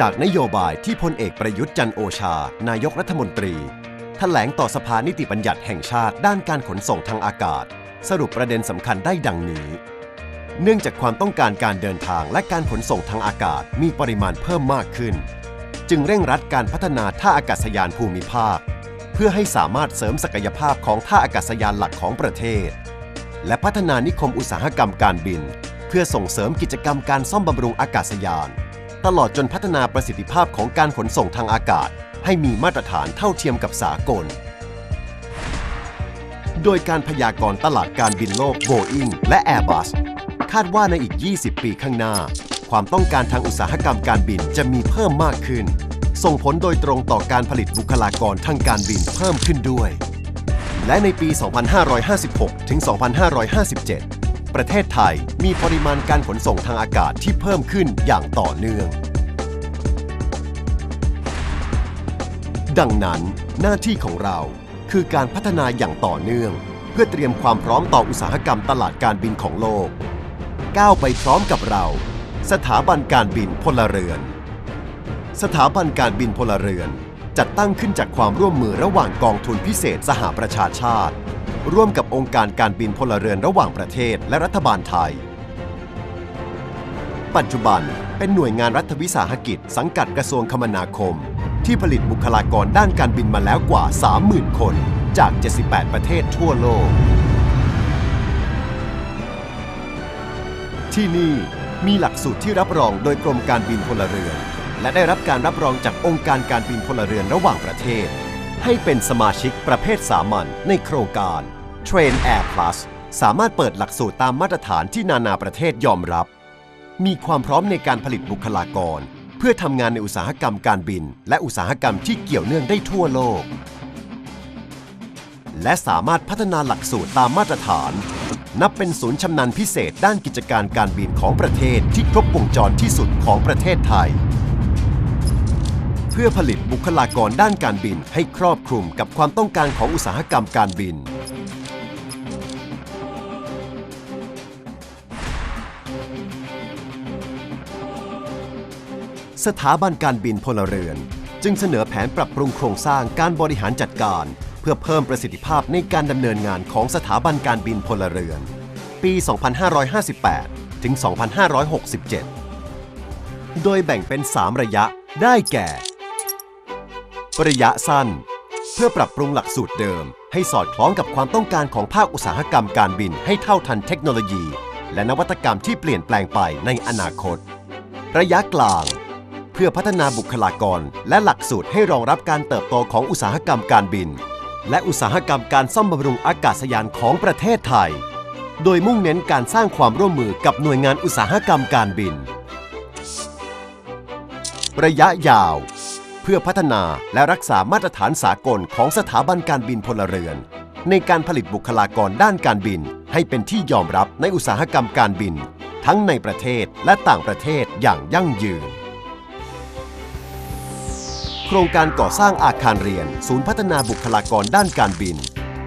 จากนโยบายที่พลเอกประยุทธ์จันโอชา นายกรัฐมนตรีแถลงต่อสภานิติบัญญัติแห่งชาติด้านการขนส่งทางอากาศ สรุปประเด็นสำคัญได้ดังนี้ เนื่องจากความต้องการการเดินทางและการขนส่งทางอากาศมีปริมาณเพิ่มมากขึ้น จึงเร่งรัดการพัฒนาท่าอากาศยานภูมิภาค เพื่อให้สามารถเสริมศักยภาพของท่าอากาศยานหลักของประเทศ และพัฒนานิคมอุตสาหกรรมการบิน เพื่อส่งเสริมกิจกรรมการซ่อมบำรุงอากาศยาน ตลอดจนพัฒนาประสิทธิภาพของการขนส่งทางอากาศ ให้มีมาตรฐานเท่าเทียมกับสากล โดยการพยากรณ์ตลาดการบินโลก Boeing และ Airbus คาดว่าในอีก 20 ปีข้างหน้า ความต้องการทางอุตสาหกรรมการบินจะมีเพิ่มมากขึ้น ส่งผลโดยตรงต่อการผลิตบุคลากรทางการบินเพิ่มขึ้นด้วย และในปี 2556 ถึง 2557 ประเทศไทยมีปริมาณการขนส่งทางอากาศที่เพิ่มขึ้นอย่างต่อเนื่อง ดังนั้นหน้าที่ของเราคือการพัฒนาอย่างต่อเนื่อง เพื่อเตรียมความพร้อมต่ออุตสาหกรรมตลาดการบินของโลก ก้าวไปพร้อมกับเรา สถาบันการบินพลเรือน สถาบันการบินพลเรือนจัดตั้งขึ้นจากความร่วมมือระหว่างกองทุนพิเศษสหประชาชาติ ร่วมกับองค์การการบินพลเรือนระหว่างประเทศและรัฐบาลไทย ปัจจุบันเป็นหน่วยงานรัฐวิสาหกิจ สังกัดกระทรวงคมนาคม ที่ผลิตบุคลากรด้านการบินมาแล้วกว่า 30,000 คนจาก 78 ประเทศทั่วโลก ที่นี่มีหลักสูตรที่รับรองโดยกรมการบินพลเรือน และได้รับการรับรองจากองค์การการบินพลเรือนระหว่างประเทศ ให้เป็นสมาชิกประเภทสามัญในโครงการ Train Air Plus สามารถเปิดหลักสูตรตามมาตรฐานที่นานาประเทศยอมรับ มีความพร้อมในการผลิตบุคลากร เพื่อทำงานในอุตสาหกรรมการบิน และอุตสาหกรรมที่เกี่ยวเนื่องได้ทั่วโลก และสามารถพัฒนาหลักสูตรตามมาตรฐาน นับเป็นศูนย์ชำนาญพิเศษด้านกิจการการบินของประเทศที่ครบวงจรที่สุดของประเทศไทย เพื่อผลิตบุคลากรด้านการบินให้ครอบคลุมกับความต้องการของอุตสาหกรรมการบิน สถาบันการบินพลเรือน จึงเสนอแผนปรับปรุงโครงสร้างการบริหารจัดการ เพื่อเพิ่มประสิทธิภาพในการดำเนินงานของสถาบันการบินพลเรือน ปี 2558 ถึง 2567 โดยแบ่งเป็น 3 ระยะได้แก่ ระยะสั้น เพื่อปรับปรุงหลักสูตรเดิม ให้สอดคล้องกับความต้องการของภาคอุตสาหกรรมการบินให้เท่าทันเทคโนโลยี และนวัตกรรมที่เปลี่ยนแปลงไปในอนาคต ระยะกลาง เพื่อพัฒนาบุคลากร และหลักสูตรให้รองรับการเติบโตของอุตสาหกรรมการบิน และอุตสาหกรรมการซ่อมบำรุงอากาศยานของประเทศไทย โดยมุ่งเน้นการสร้างความร่วมมือกับหน่วยงานอุตสาหกรรมการบิน ระยะยาว เพื่อพัฒนาและรักษามาตรฐานสากลของสถาบันการบินพลเรือน ในการผลิตบุคลากรด้านการบิน ให้เป็นที่ยอมรับในอุตสาหกรรมการบิน ทั้งในประเทศและต่างประเทศอย่างยั่งยืน โครงการก่อสร้างอาคารเรียน ศูนย์พัฒนาบุคลากรด้านการบิน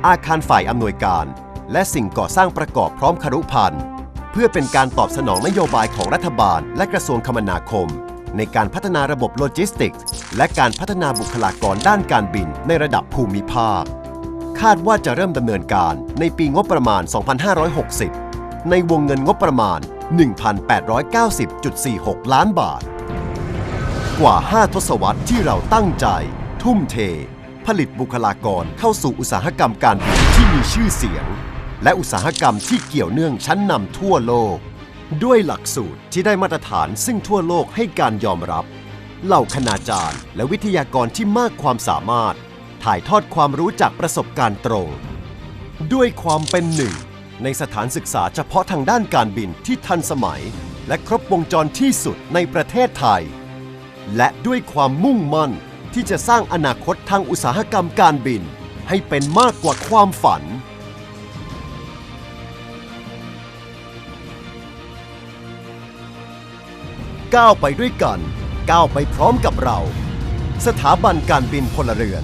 อาคารฝ่ายอำนวยการ และสิ่งก่อสร้างประกอบพร้อมครุพันธ์เพื่อเป็นการตอบสนองนโยบายของรัฐบาลและกระทรวงคมนาคม ในการพัฒนาระบบโลจิสติกส์และการพัฒนาบุคลากรด้านการบินในระดับภูมิภาค คาดว่าจะเริ่มดำเนินการในปีงบประมาณ 2560 ในวงเงินงบประมาณ 1,890.46 ล้านบาท กว่า 5 ทศวรรษที่เราตั้งใจ ทุ่มเท ผลิตบุคลากรเข้าสู่อุตสาหกรรมการบินที่มีชื่อเสียง และอุตสาหกรรมที่เกี่ยวเนื่องชั้นนำทั่วโลก ด้วยหลักสูตรที่ได้มาตรฐานซึ่งทั่วโลกให้การยอมรับ เหล่าคณาจารย์และวิทยากรที่มากความสามารถ ถ่ายทอดความรู้จากประสบการณ์ตรง ด้วยความเป็นหนึ่ง ในสถานศึกษาเฉพาะทางด้านการบินที่ทันสมัย และครบวงจรที่สุดในประเทศไทย และด้วยความมุ่งมั่นที่จะสร้างอนาคตทางอุตสาหกรรมการบิน ให้เป็นมากกว่าความฝัน ก้าวไปด้วยกัน ก้าวไปพร้อมกับเรา สถาบันการบินพลเรือน